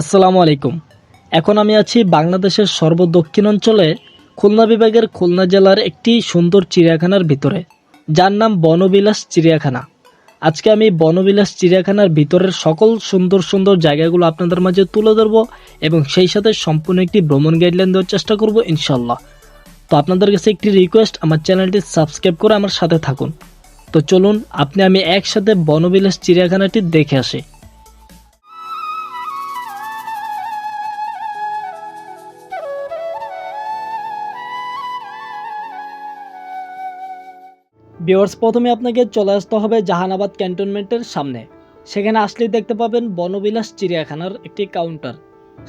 আসসালামু আলাইকুম। এখন আমি আছি বাংলাদেশের সর্বদক্ষিণ অঞ্চলে খুলনা বিভাগের খুলনা জেলার একটি সুন্দর চিড়িয়াখানার ভিতরে, যার নাম বনবিলাস চিড়িয়াখানা। আজকে আমি বনবিলাস চিড়িয়াখানার ভিতরের সকল সুন্দর সুন্দর জায়গাগুলো আপনাদের মাঝে তুলে ধরবো এবং সেই সাথে সম্পূর্ণ একটি ভ্রমণ গাইডলাইন দেওয়ার চেষ্টা করব ইনশাল্লাহ তো আপনাদের কাছে একটি রিকোয়েস্ট আমার চ্যানেলটি সাবস্ক্রাইব করে আমার সাথে থাকুন। তো চলুন, আপনি আমি একসাথে বনবিলাস চিড়িয়াখানাটি দেখে আসি। ভিওর্স প্রথমে আপনাকে চলে আসতে হবে জাহানাবাদ ক্যান্টনমেন্টের সামনে। সেখানে আসলেই দেখতে পাবেন বনবিলাস চিড়িয়াখানার একটি কাউন্টার।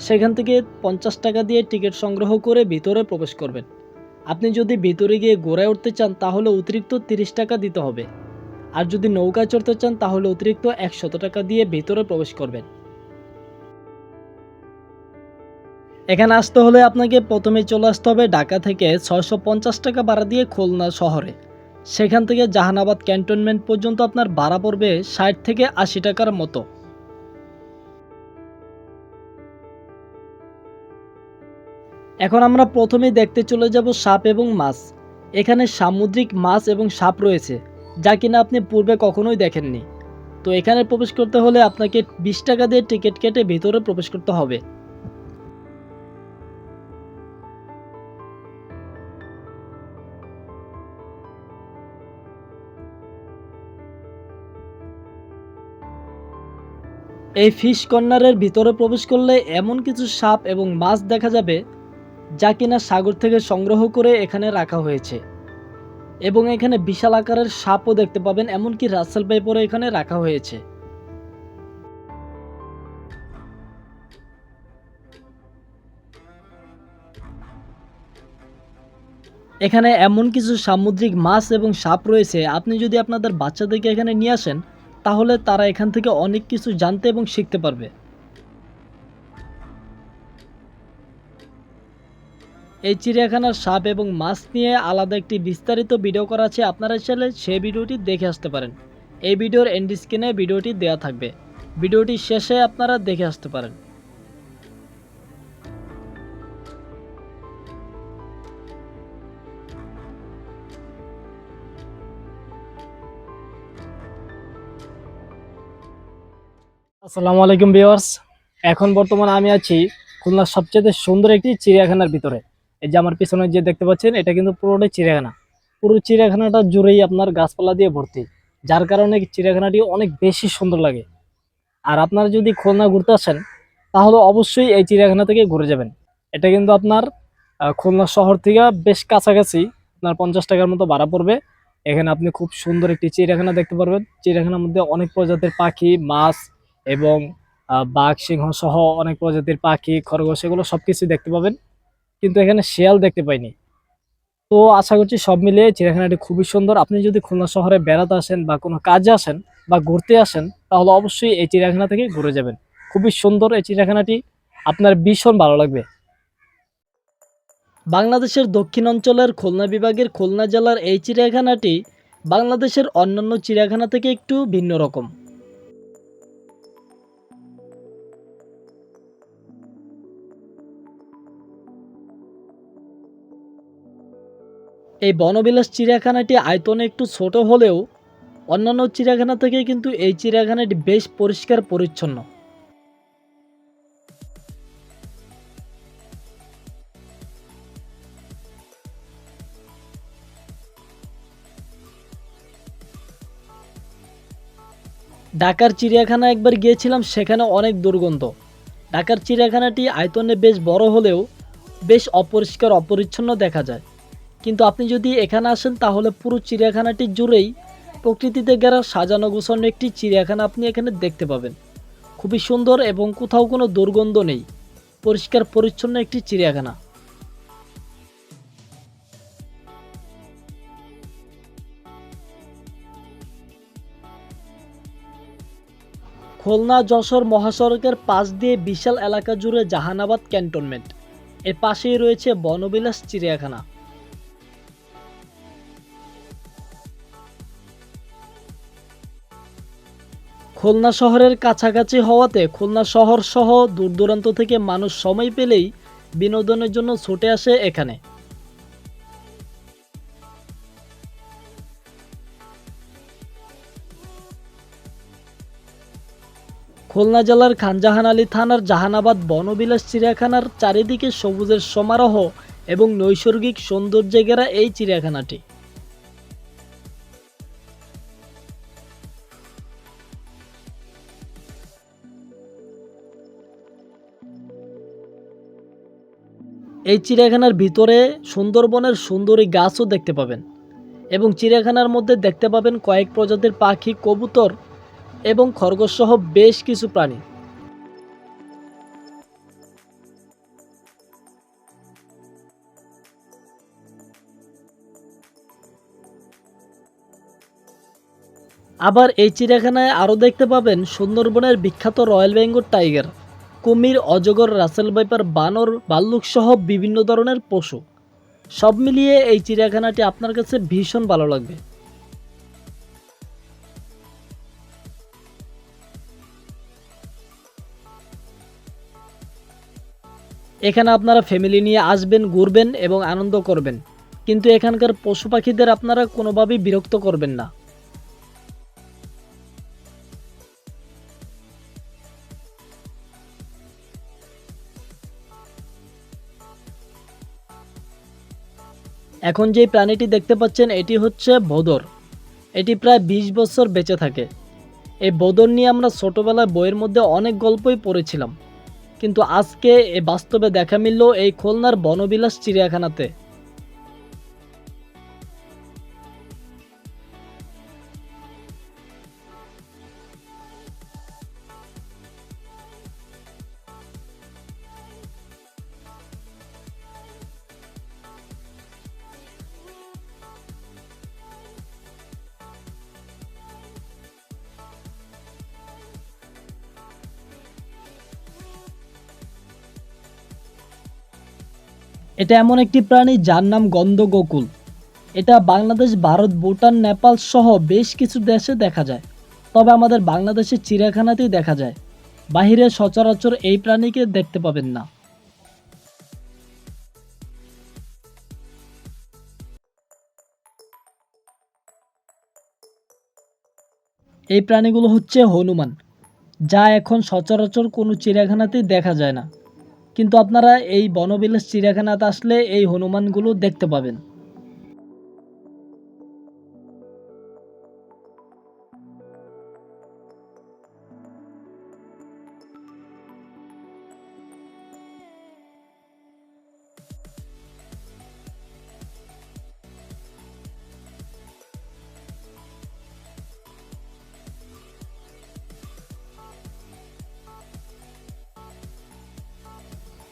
সেখান থেকে পঞ্চাশ টাকা দিয়ে টিকিট সংগ্রহ করে ভিতরে প্রবেশ করবেন। আপনি যদি ভিতরে গিয়ে ঘোরায় উঠতে চান, তাহলে অতিরিক্ত তিরিশ টাকা দিতে হবে। আর যদি নৌকা চড়তে চান, তাহলে অতিরিক্ত একশত টাকা দিয়ে ভিতরে প্রবেশ করবেন। এখানে আসতে হলে আপনাকে প্রথমে চলে আসতে হবে ঢাকা থেকে ছয়শো পঞ্চাশ টাকা ভাড়া দিয়ে খুলনা শহরে। সেখান থেকে জাহানাবাদ ক্যান্টনমেন্ট পর্যন্ত আপনার ভাড়া পড়বে ষাট থেকে আশি টাকার মতো। এখন আমরা প্রথমেই দেখতে চলে যাব সাপ এবং মাছ। এখানে সামুদ্রিক মাছ এবং সাপ রয়েছে, যা কিনা আপনি পূর্বে কখনোই দেখেননি। তো এখানে প্রবেশ করতে হলে আপনাকে বিশ টাকা দিয়ে টিকিট কেটে ভিতরে প্রবেশ করতে হবে। এই ফিশ কর্নারের ভিতরে প্রবেশ করলে এমন কিছু সাপ এবং মাছ দেখা যাবে যা কিনা সাগর থেকে সংগ্রহ করে এখানে রাখা হয়েছে। এবং এখানে বিশাল আকারের সাপও দেখতে পাবেন, এমনকি রাসেল পাইপরও এখানে রাখা হয়েছে। এখানে এমন কিছু সামুদ্রিক মাছ এবং সাপ রয়েছে। আপনি যদি আপনাদের বাচ্চাদেরকে এখানে নিয়ে আসেন তাহলে তারা এখান থেকে অনেক কিছু জানতে এবং শিখতে পারবে। এই চিড়িয়াখানার সাপ এবং মাছ নিয়ে আলাদা একটি বিস্তারিত ভিডিও করা আছে, আপনারা চাইলে সেই ভিডিওটি দেখে আসতে পারেন। এই ভিডিওর এন্ড স্ক্রিনে ভিডিওটি দেওয়া থাকবে। ভিডিওটি শেষে আপনারা দেখে আসতে পারেন। আসসালামু আলাইকুম ভিউয়ার্স। এখন বর্তমানে আমি আছি খুলনার সবচেয়ে সুন্দর একটি চিড়িয়াখানার ভিতরে। এই যে আমার পিছনে যে দেখতে পাচ্ছেন, এটা কিন্তু পুরোটাই চিড়িয়াখানা। পুরো চিড়িয়াখানাটা জুড়েই আপনার গাছপালা দিয়ে ভর্তি, যার কারণে চিড়িয়াখানাটি অনেক বেশি সুন্দর লাগে। আর আপনারা যদি খুলনা ঘুরতে আসেন, তাহলে অবশ্যই এই চিড়িয়াখানা থেকে ঘুরে যাবেন। এটা কিন্তু আপনার খুলনা শহর থেকে বেশ কাছাকাছি, আপনার পঞ্চাশ টাকার মতো ভাড়া পড়বে। এখানে আপনি খুব সুন্দর একটি চিড়িয়াখানা দেখতে পারবেন। চিড়িয়াখানার মধ্যে অনেক প্রজাতির পাখি, মাছ এবং বাঘ, সিংহ সহ অনেক প্রজাতির পাখি, খরগোশ, এগুলো সব সবকিছু দেখতে পাবেন। কিন্তু এখানে শেয়াল দেখতে পাইনি। তো আশা করছি সব মিলিয়ে চিড়িয়াখানাটি খুবই সুন্দর। আপনি যদি খুলনা শহরে বেড়াতে আসেন বা কোনো কাজে আসেন বা ঘুরতে আসেন, তাহলে অবশ্যই এই চিড়িয়াখানা থেকে ঘুরে যাবেন। খুবই সুন্দর এই চিড়িয়াখানাটি। আপনার ভীষণ ভালো লাগবে। বাংলাদেশের দক্ষিণ অঞ্চলের খুলনা বিভাগের খুলনা জেলার এই চিড়িয়াখানাটি বাংলাদেশের অন্যান্য চিড়িয়াখানা থেকে একটু ভিন্ন রকম। এই বনবিলাস চিড়িয়াখানাটি আয়তনে একটু ছোট হলেও অন্যান্য চিড়িয়াখানা থেকে কিন্তু এই চিড়িয়াখানাটি বেশ পরিষ্কার পরিচ্ছন্ন। ঢাকার চিড়িয়াখানা একবার গিয়েছিলাম, সেখানে অনেক দুর্গন্ধ। ঢাকার চিড়িয়াখানাটি আয়তনে বেশ বড় হলেও বেশ অপরিষ্কার, অপরিচ্ছন্ন দেখা যায়। কিন্তু আপনি যদি এখানে আসেন, তাহলে পুরো চিড়িয়াখানাটি জুড়েই প্রকৃতিতে ঘেরা সাজানো গোছানো একটি চিড়িয়াখানা আপনি এখানে দেখতে পাবেন। খুবই সুন্দর এবং কোথাও কোনো দুর্গন্ধ নেই। পরিষ্কার পরিচ্ছন্ন একটি চিড়িয়াখানা। খুলনা যশোর মহাসড়কের পাশ দিয়ে বিশাল এলাকা জুড়ে জাহানাবাদ ক্যান্টনমেন্ট। এর পাশেই রয়েছে বনবিলাস চিড়িয়াখানা। খুলনা শহরের কাছাকাছি হওয়াতে খুলনা শহর সহ দূর দূরান্ত থেকে মানুষ সময় পেলেই বিনোদনের জন্য ছুটে আসে এখানে। খুলনা জেলার খানজাহান আলী থানার জাহানাবাদ বনবিলাস চিড়িয়াখানার চারিদিকে সবুজের সমারোহ এবং নৈসর্গিক সৌন্দর্যে ঘেরা এই চিড়িয়াখানাটি। এই চিড়িয়াখানার ভিতরে সুন্দরবনের সুন্দরী গাছও দেখতে পাবেন এবং চিড়িয়াখানার মধ্যে দেখতে পাবেন কয়েক প্রজাতির পাখি, কবুতর এবং খরগোশ সহ বেশ কিছু প্রাণী। আবার এই চিড়িয়াখানায় আরও দেখতে পাবেন সুন্দরবনের বিখ্যাত রয়্যাল বেঙ্গল টাইগার। কুমির, অজগর, রাসেল বাইপার বানর ভাল্লুক সহ বিভিন্ন ধরনের পশু। সব মিলিয়ে এই চিড়িয়াখানাটি আপনার কাছে ভীষণ ভালো লাগবে। এখানে আপনারা ফ্যামিলি নিয়ে আসবেন, ঘুরবেন এবং আনন্দ করবেন। কিন্তু এখানকার পশু পাখিদের আপনারা কোনোভাবেই বিরক্ত করবেন না। এখন যেই প্রাণীটি দেখতে পাচ্ছেন, এটি হচ্ছে বদর। এটি প্রায় ২০ বছর বেঁচে থাকে। এই বদর নিয়ে আমরা ছোটোবেলায় বইয়ের মধ্যে অনেক গল্পই পড়েছিলাম। কিন্তু আজকে এ বাস্তবে দেখা মিলল এই খুলনার বনবিলাস চিড়িয়াখানাতে। এটা এমন একটি প্রাণী যার নাম গন্ধগোকুল। এটা বাংলাদেশ, ভারত, ভুটান, নেপাল সহ বেশ কিছু দেশে দেখা যায়। তবে আমাদের বাংলাদেশের চিড়িয়াখানাতেই দেখা যায়। বাহিরে সচরাচর এই প্রাণীকে দেখতে পাবেন না। এই প্রাণীগুলো হচ্ছে হনুমান, যা এখন সচরাচর কোনো চিড়িয়াখানাতেই দেখা যায় না। কিন্তু আপনারা এই বনবিলাস চিড়িয়াখানাতে আসলে এই হনুমানগুলো দেখতে পাবেন।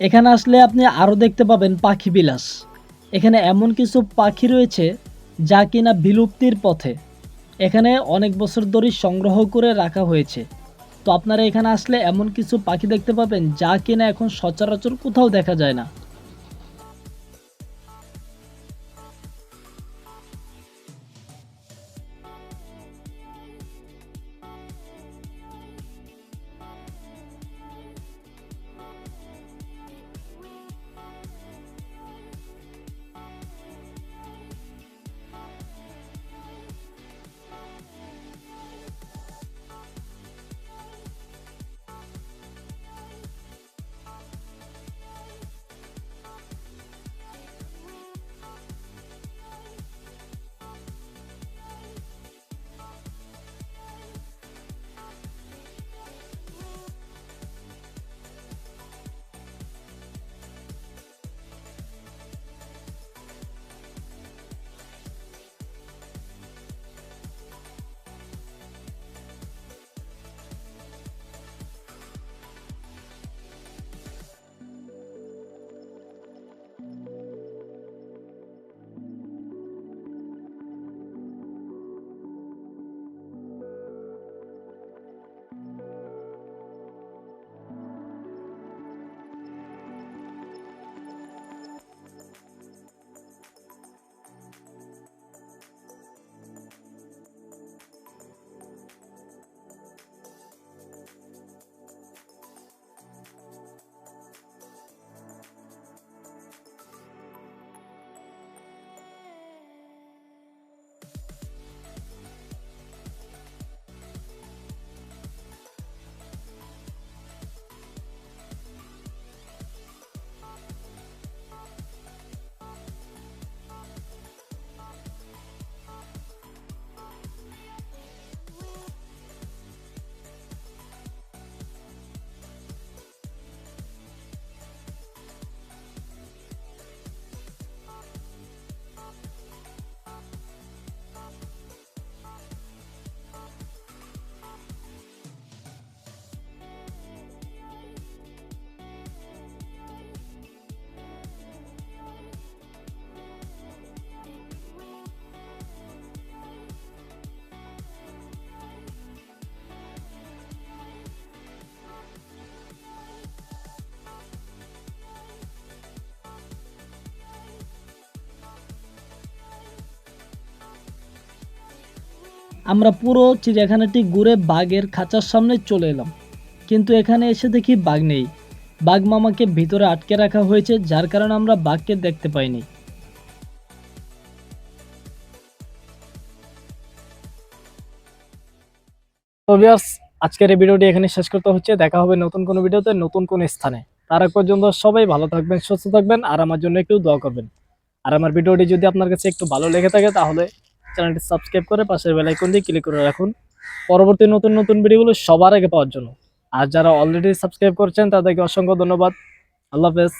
এখানে আসলে আপনি আরও দেখতে পাবেন পাখি বিলাস। এখানে এমন কিছু পাখি রয়েছে যা কিনা বিলুপ্তির পথে। এখানে অনেক বছর ধরে সংগ্রহ করে রাখা হয়েছে। তো আপনারা এখানে আসলে এমন কিছু পাখি দেখতে পাবেন যা কিনা এখন সচরাচর কোথাও দেখা যায় না। আমরা পুরো চিড়িয়াখানাটি ঘুরে বাঘের খাঁচার সামনে চলে এলাম। কিন্তু এখানে এসে দেখি বাঘ নেই। বাঘ মামাকে ভিতরে আটকে রাখা হয়েছে, যার কারণে আমরা বাঘকে দেখতে পাইনি। আজকের এই ভিডিওটি এখানে শেষ করতে হচ্ছে। দেখা হবে নতুন কোনো ভিডিওতে নতুন কোন স্থানে। তার আগ পর্যন্ত সবাই ভালো থাকবেন, সুস্থ থাকবেন, আর আমার জন্য একটু দোয়া করবেন। আর আমার ভিডিওটি যদি আপনার কাছে একটু ভালো লেগে থাকে, তাহলে চ্যানেলটি সাবস্ক্রাইব করে পাশের বেলাইকন দিয়ে ক্লিক করে রাখুন। পরবর্তী নতুন নতুন ভিডিওগুলো সবার আগে পাওয়ার জন্য। আর যারা অলরেডি সাবস্ক্রাইব করছেন, তাদেরকে অসংখ্য ধন্যবাদ। আল্লাহ হাফেজ।